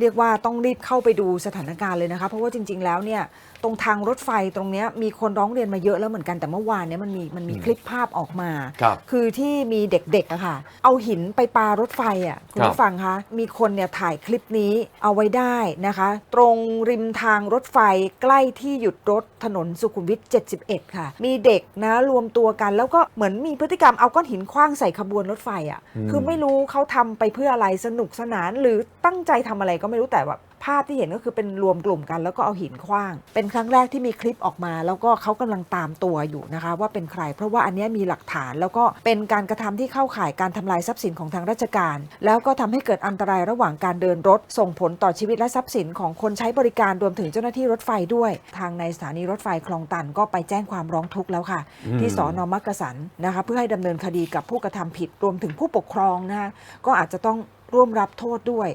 เรียกว่าต้องรีบเข้าไปดูสถานการณ์เลยนะคะ เพราะว่าจริง ๆ แล้วเนี่ยตรงทางรถไฟตรงเนี้ยมีคนร้องเรียนมาเยอะแล้วเหมือนกันแต่เมื่อวานเนี้ยมันมีมันมีคลิปภาพออกมาครับคือที่มีเด็กๆอะค่ะ เอาหินไปปารถไฟอะคุณครับผู้ฟังคะมีคนเนี่ยถ่ายคลิปนี้เอาไว้ได้นะคะ ตรงริมทางรถไฟใกล้ที่หยุดรถถนนสุขุมวิท 71 ค่ะ มีเด็กนะรวมตัวกัน แล้วก็เหมือนมีพฤติกรรมเอาก้อนหินคว้างใส่ขบวนรถไฟอะคือไม่รู้เขาทำไปเพื่ออะไรสนุกสนานหรือตั้งใจทำอะไรก็ไม่รู้แต่ว่าภาพที่เห็นก็คือเป็นรวมกลุ่มกัน แล้วก็เอาหินคว้าง เป็นครั้งแรกที่มีคลิปออกมา แล้วก็เขากำลังตามตัวอยู่นะคะ ว่าเป็นใคร เพราะว่าอันเนี้ยมีหลักฐาน แล้วก็เป็นการกระทำที่เข้าข่ายการทำลายทรัพย์สินของทางราชการ แล้วก็ทำให้เกิดอันตรายระหว่างการเดินรถ ส่งผลต่อชีวิตและทรัพย์สินของคนใช้บริการรวมถึงเจ้าหน้าที่รถไฟด้วย ทางในสถานีรถไฟคลองตันก็ไปแจ้งความร้องทุกข์แล้วค่ะ ที่สอนอมักกะสันนะคะ เพื่อให้ดำเนินคดีกับผู้กระทำผิดรวมถึงผู้ปกครองนะคะก็อาจจะต้องร่วมรับโทษด้วย